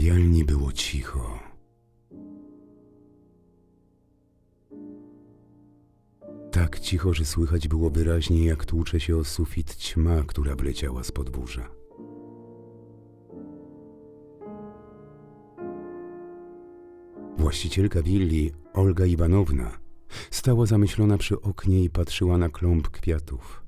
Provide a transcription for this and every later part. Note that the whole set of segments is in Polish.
bawialni było cicho. Tak cicho, że słychać było wyraźnie, jak tłucze się o sufit ćma, która wleciała z podwórza. Właścicielka willi, Olga Iwanowna, stała zamyślona przy oknie i patrzyła na kląb kwiatów.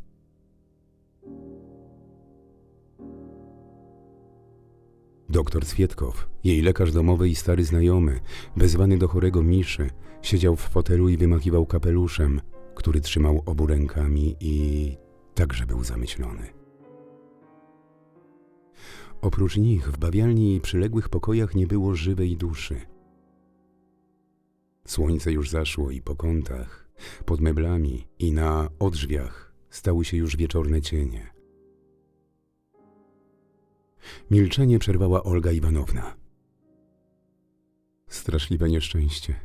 Doktor Cwietkow, jej lekarz domowy i stary znajomy, wezwany do chorego Miszy, siedział w fotelu i wymachiwał kapeluszem, który trzymał obu rękami i także był zamyślony. Oprócz nich w bawialni i przyległych pokojach nie było żywej duszy. Słońce już zaszło i po kątach, pod meblami i na odrzwiach stały się już wieczorne cienie. Milczenie przerwała Olga Iwanowna. Straszliwe nieszczęście.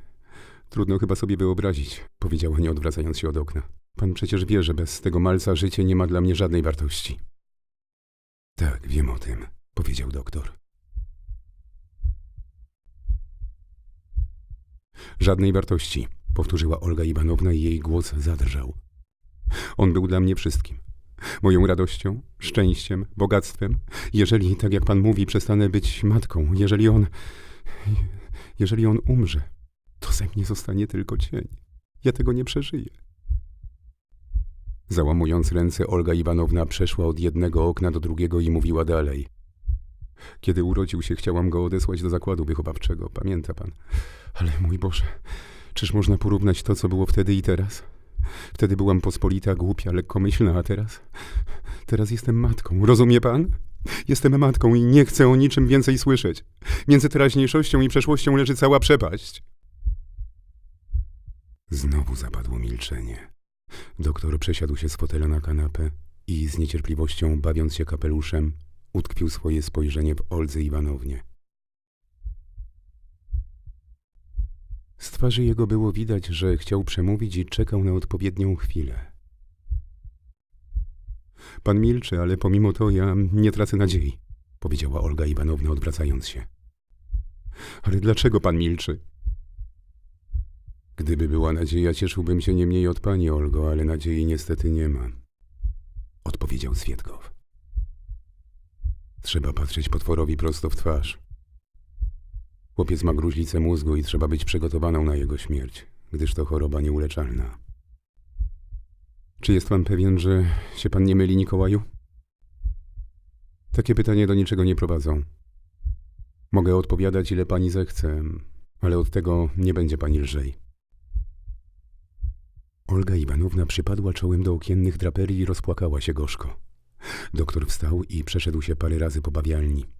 Trudno chyba sobie wyobrazić, powiedziała nie odwracając się od okna. Pan przecież wie, że bez tego malca życie nie ma dla mnie żadnej wartości. Tak, wiem o tym, powiedział doktor. Żadnej wartości, powtórzyła Olga Iwanowna i jej głos zadrżał. On był dla mnie wszystkim. Moją radością, szczęściem, bogactwem. Jeżeli, tak jak pan mówi, przestanę być matką, jeżeli on. Jeżeli on umrze, to ze mnie zostanie tylko cień. Ja tego nie przeżyję. Załamując ręce, Olga Iwanowna przeszła od jednego okna do drugiego i mówiła dalej. Kiedy urodził się, chciałam go odesłać do zakładu wychowawczego, pamięta pan. Ale mój Boże, czyż można porównać to, co było wtedy i teraz? Wtedy byłam pospolita, głupia, lekkomyślna, a teraz? Teraz jestem matką, rozumie pan? Jestem matką i nie chcę o niczym więcej słyszeć. Między teraźniejszością i przeszłością leży cała przepaść. Znowu zapadło milczenie. Doktor przesiadł się z fotela na kanapę i z niecierpliwością, bawiąc się kapeluszem, utkwił swoje spojrzenie w Oldze Iwanownie. Z twarzy jego było widać, że chciał przemówić i czekał na odpowiednią chwilę. Pan milczy, ale pomimo to ja nie tracę nadziei, powiedziała Olga Iwanowna, odwracając się. Ale dlaczego pan milczy? Gdyby była nadzieja, cieszyłbym się nie mniej od pani, Olgo, ale nadziei niestety nie ma, odpowiedział Swietkow. Trzeba patrzeć potworowi prosto w twarz. Chłopiec ma gruźlicę mózgu i trzeba być przygotowaną na jego śmierć, gdyż to choroba nieuleczalna. Czy jest pan pewien, że się pan nie myli, Nikołaju? Takie pytania do niczego nie prowadzą. Mogę odpowiadać, ile pani zechce, ale od tego nie będzie pani lżej. Olga Iwanowna przypadła czołem do okiennych draperii i rozpłakała się gorzko. Doktor wstał i przeszedł się parę razy po bawialni.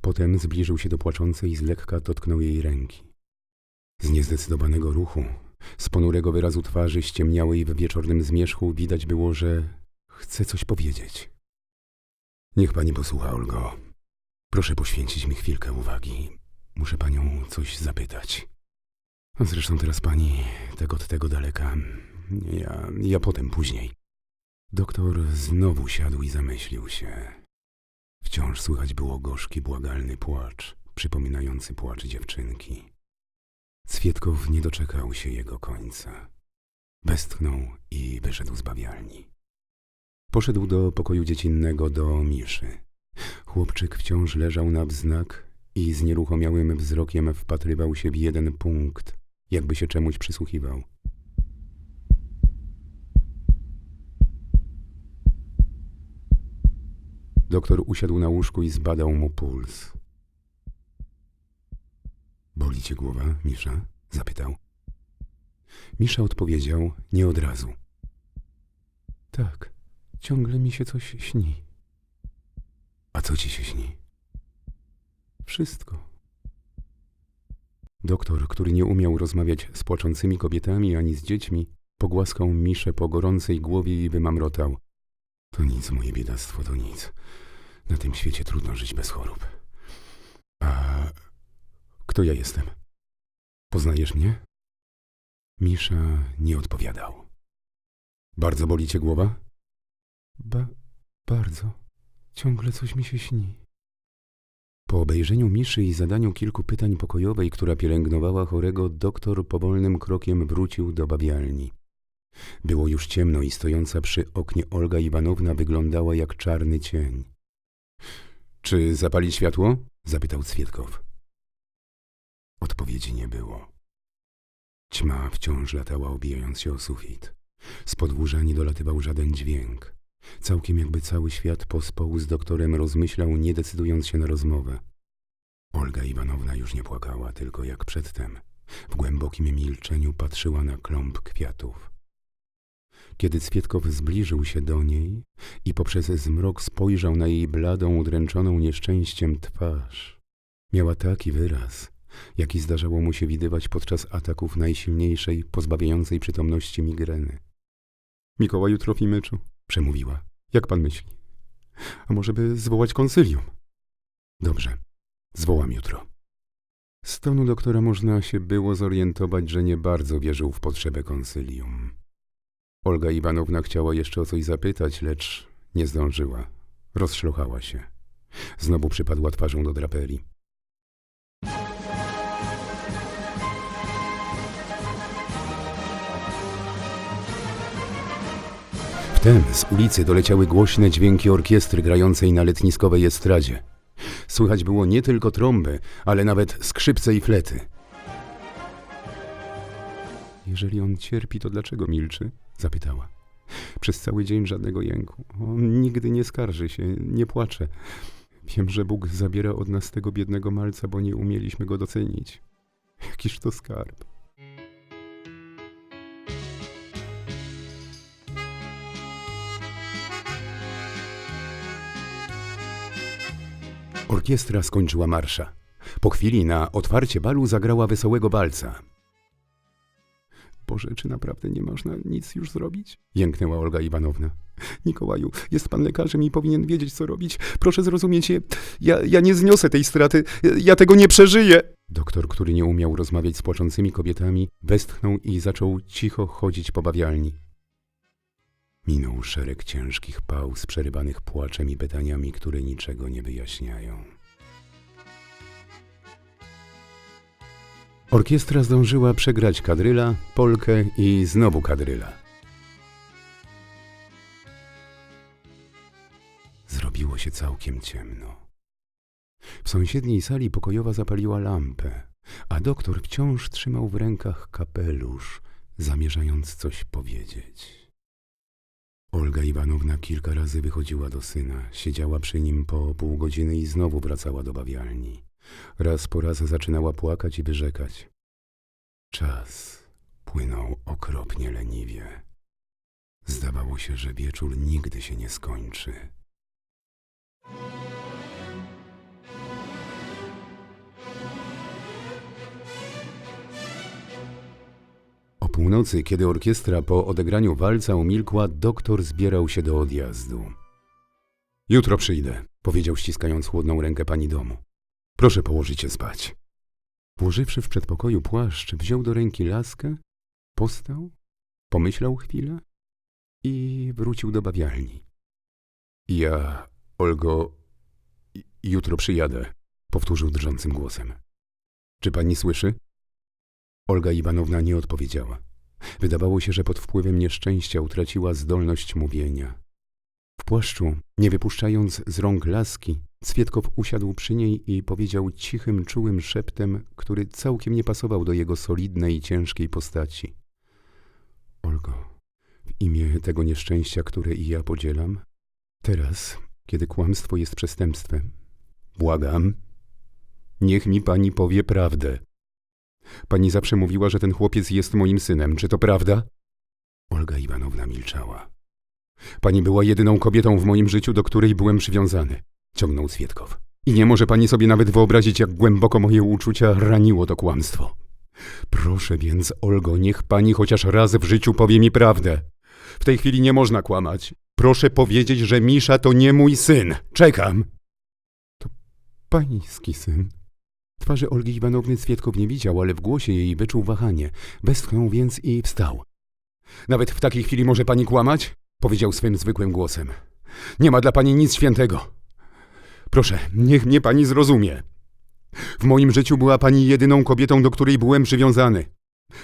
Potem zbliżył się do płaczącej i z lekka dotknął jej ręki. Z niezdecydowanego ruchu, z ponurego wyrazu twarzy ściemniałej w wieczornym zmierzchu widać było, że chce coś powiedzieć. Niech pani posłucha, Olgo. Proszę poświęcić mi chwilkę uwagi. Muszę panią coś zapytać. A Zresztą teraz pani tak od tego daleka. Ja, ja potem, później. Doktor znowu siadł i zamyślił się. Wciąż słychać było gorzki, błagalny płacz, przypominający płacz dziewczynki. Cwietkow nie doczekał się jego końca. Westchnął i wyszedł z bawialni. Poszedł do pokoju dziecinnego do Miszy. Chłopczyk wciąż leżał na wznak i z nieruchomiałym wzrokiem wpatrywał się w jeden punkt, jakby się czemuś przysłuchiwał. Doktor usiadł na łóżku i zbadał mu puls. Boli cię głowa, Misza? zapytał. Misza odpowiedział nie od razu. Tak, ciągle mi się coś śni. A co ci się śni? Wszystko. Doktor, który nie umiał rozmawiać z płaczącymi kobietami ani z dziećmi, pogłaskał Miszę po gorącej głowie i wymamrotał. To nic, moje biedactwo, to nic. Na tym świecie trudno żyć bez chorób. A kto ja jestem? Poznajesz mnie? Misza nie odpowiadał. Bardzo boli cię głowa? Ba, bardzo. Ciągle coś mi się śni. Po obejrzeniu miszy i zadaniu kilku pytań pokojowej, która pielęgnowała chorego, doktor powolnym krokiem wrócił do bawialni. Było już ciemno i stojąca przy oknie Olga Iwanowna wyglądała jak czarny cień. Czy zapalić światło? zapytał Cwietkow. Odpowiedzi nie było. Ćma wciąż latała, obijając się o sufit. Z podwórza nie dolatywał żaden dźwięk. Całkiem jakby cały świat pospół z doktorem rozmyślał, nie decydując się na rozmowę. Olga Iwanowna już nie płakała, tylko jak przedtem. W głębokim milczeniu patrzyła na kląb kwiatów. Kiedy Cwietkow zbliżył się do niej i poprzez zmrok spojrzał na jej bladą, udręczoną nieszczęściem twarz, miała taki wyraz, jaki zdarzało mu się widywać podczas ataków najsilniejszej, pozbawiającej przytomności migreny. Mikołaju Trofimyczu, przemówiła. Jak pan myśli? A może by zwołać konsylium? Dobrze, zwołam jutro. Z tonu doktora można się było zorientować, że nie bardzo wierzył w potrzebę konsylium. Olga Iwanowna chciała jeszcze o coś zapytać, lecz nie zdążyła. Rozszlochała się. Znowu przypadła twarzą do draperii. Wtem z ulicy doleciały głośne dźwięki orkiestry grającej na letniskowej estradzie. Słychać było nie tylko trąby, ale nawet skrzypce i flety. Jeżeli on cierpi, to dlaczego milczy? zapytała. Przez cały dzień żadnego jęku. On nigdy nie skarży się, nie płacze. Wiem, że Bóg zabiera od nas tego biednego malca, bo nie umieliśmy go docenić. Jakiż to skarb. Orkiestra skończyła marsza. Po chwili na otwarcie balu zagrała wesołego walca. Boże, czy naprawdę nie można nic już zrobić? Jęknęła Olga Iwanowna. Nikołaju, jest pan lekarzem i powinien wiedzieć, co robić. Proszę zrozumieć, ja, ja nie zniosę tej straty. Ja tego nie przeżyję. Doktor, który nie umiał rozmawiać z płaczącymi kobietami, westchnął i zaczął cicho chodzić po bawialni. Minął szereg ciężkich pauz przerywanych płaczem i pytaniami, które niczego nie wyjaśniają. Orkiestra zdążyła przegrać kadryla, polkę i znowu kadryla. Zrobiło się całkiem ciemno. W sąsiedniej sali pokojowa zapaliła lampę, a doktor wciąż trzymał w rękach kapelusz, zamierzając coś powiedzieć. Olga Iwanowna kilka razy wychodziła do syna, siedziała przy nim po pół godziny i znowu wracała do bawialni. Raz po raz zaczynała płakać i wyrzekać. Czas płynął okropnie leniwie. Zdawało się, że wieczór nigdy się nie skończy. O północy, kiedy orkiestra po odegraniu walca umilkła, doktor zbierał się do odjazdu. Jutro przyjdę, powiedział ściskając chłodną rękę pani domu. Proszę położyć się spać. Włożywszy w przedpokoju płaszcz, wziął do ręki laskę, postał, pomyślał chwilę i wrócił do bawialni. Ja, Olgo, jutro przyjadę, powtórzył drżącym głosem. Czy pani słyszy? Olga Iwanowna nie odpowiedziała. Wydawało się, że pod wpływem nieszczęścia utraciła zdolność mówienia. W płaszczu, nie wypuszczając z rąk laski, Cwietkow usiadł przy niej i powiedział cichym, czułym szeptem, który całkiem nie pasował do jego solidnej ciężkiej postaci. Olgo, w imię tego nieszczęścia, które i ja podzielam, teraz, kiedy kłamstwo jest przestępstwem, błagam, niech mi pani powie prawdę. Pani zawsze mówiła, że ten chłopiec jest moim synem. Czy to prawda? Olga Iwanowna milczała. Pani była jedyną kobietą w moim życiu, do której byłem przywiązany, ciągnął Cwietkow. I nie może pani sobie nawet wyobrazić, jak głęboko moje uczucia raniło to kłamstwo. Proszę więc, Olgo, niech pani chociaż raz w życiu powie mi prawdę. W tej chwili nie można kłamać. Proszę powiedzieć, że Misza to nie mój syn. Czekam. To pański syn. Twarzy Olgi Iwanowny Cwietkow nie widział, ale w głosie jej wyczuł wahanie. Westchnął więc i wstał. Nawet w takiej chwili może pani kłamać? Powiedział swym zwykłym głosem. Nie ma dla pani nic świętego. Proszę, niech mnie pani zrozumie. W moim życiu była pani jedyną kobietą, do której byłem przywiązany.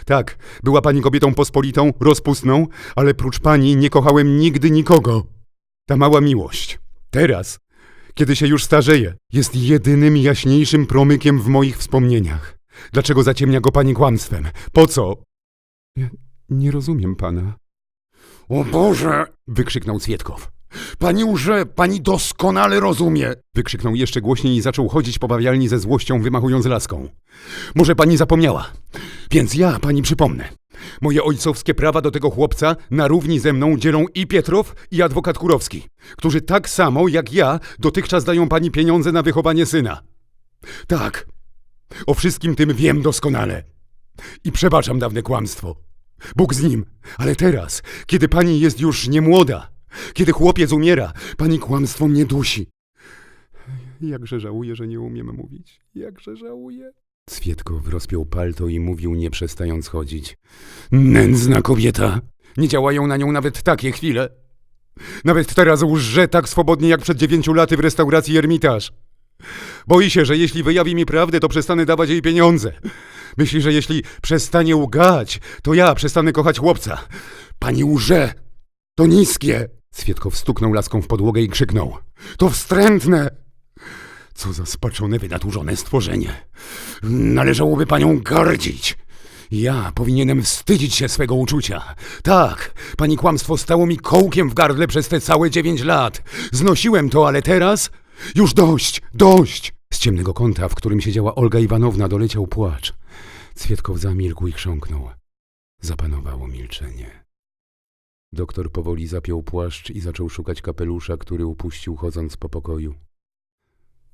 Tak, była pani kobietą pospolitą, rozpustną, ale prócz pani nie kochałem nigdy nikogo. Ta mała miłość, teraz, kiedy się już starzeję, jest jedynym jaśniejszym promykiem w moich wspomnieniach. Dlaczego zaciemnia go pani kłamstwem? Po co? Ja nie rozumiem pana. O Boże! Wykrzyknął Cwietkow. Pani łże, pani doskonale rozumie. Wykrzyknął jeszcze głośniej i zaczął chodzić po bawialni ze złością, wymachując laską. Może pani zapomniała, więc ja pani przypomnę. Moje ojcowskie prawa do tego chłopca na równi ze mną dzielą i Pietrow, i adwokat Kurowski, którzy tak samo jak ja dotychczas dają pani pieniądze na wychowanie syna. Tak, o wszystkim tym wiem doskonale. I przebaczam dawne kłamstwo. Bóg z nim, ale teraz, kiedy pani jest już niemłoda, kiedy chłopiec umiera, pani kłamstwo mnie dusi. Jakże żałuję, że nie umiem mówić. Jakże żałuję. Cwietkow rozpiął palto i mówił, nie przestając chodzić. Nędzna kobieta! Nie działają na nią nawet takie chwile. Nawet teraz łże tak swobodnie jak przed dziewięciu laty w restauracji Ermitaż. Boi się, że jeśli wyjawi mi prawdę, to przestanę dawać jej pieniądze. Myśli, że jeśli przestanie łgać, to ja przestanę kochać chłopca. Pani łże! To niskie! Cwietkow stuknął laską w podłogę i krzyknął. To wstrętne! Co za spaczone, wynaturzone stworzenie. Należałoby panią gardzić. Ja powinienem wstydzić się swego uczucia. Tak, pani kłamstwo stało mi kołkiem w gardle przez te całe dziewięć lat. Znosiłem to, ale teraz... Już dość, dość! Z ciemnego kąta, w którym siedziała Olga Iwanowna, doleciał płacz. Cwietkow zamilkł i chrząknął. Zapanowało milczenie. Doktor powoli zapiął płaszcz i zaczął szukać kapelusza, który upuścił chodząc po pokoju.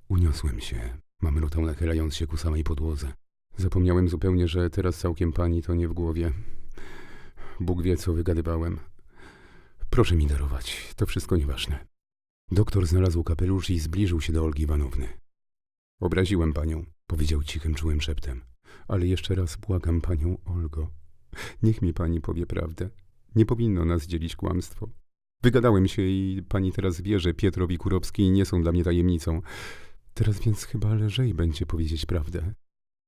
Uniosłem się, mamrotał nachylając się ku samej podłodze. Zapomniałem zupełnie, że teraz całkiem pani to nie w głowie. Bóg wie, co wygadywałem. Proszę mi darować, to wszystko nieważne. Doktor znalazł kapelusz i zbliżył się do Olgi Iwanowny. Obraziłem panią, powiedział cichym, czułym szeptem. Ale jeszcze raz błagam panią, Olgo. Niech mi pani powie prawdę. Nie powinno nas dzielić kłamstwo. Wygadałem się i pani teraz wie, że Pietrow i Kurowski nie są dla mnie tajemnicą. Teraz więc chyba lżej będzie powiedzieć prawdę.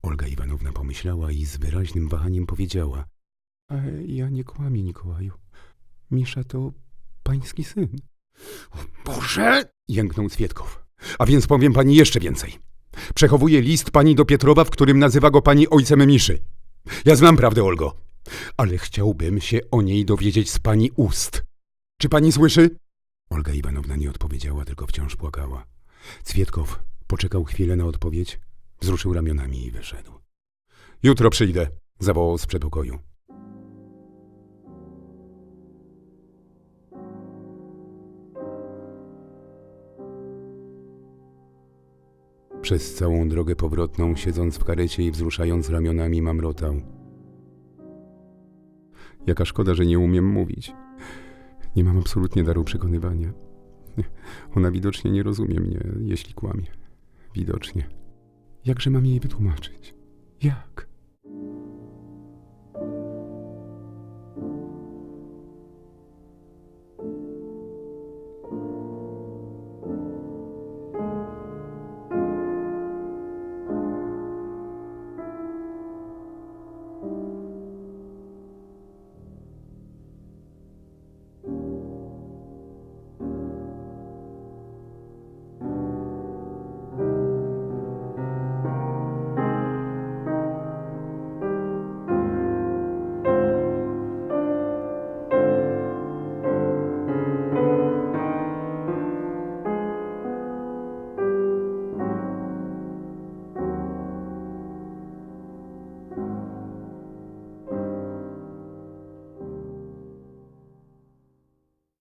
Olga Iwanowna pomyślała i z wyraźnym wahaniem powiedziała. A ja nie kłamię, Mikołaju. Misza to pański syn. Boże! Jęknął Cwietkow. A więc powiem pani jeszcze więcej. Przechowuję list pani do Pietrowa, w którym nazywa go pani ojcem Miszy. Ja znam prawdę, Olgo, ale chciałbym się o niej dowiedzieć z pani ust. Czy pani słyszy? Olga Iwanowna nie odpowiedziała, tylko wciąż płakała. Cwietkow poczekał chwilę na odpowiedź, wzruszył ramionami i wyszedł. Jutro przyjdę, zawołał z przedpokoju. Przez całą drogę powrotną, siedząc w karecie i wzruszając ramionami, mamrotał. Jaka szkoda, że nie umiem mówić. Nie mam absolutnie daru przekonywania. Ona widocznie nie rozumie mnie, jeśli kłamie. Widocznie. Jakże mam jej wytłumaczyć? Jak?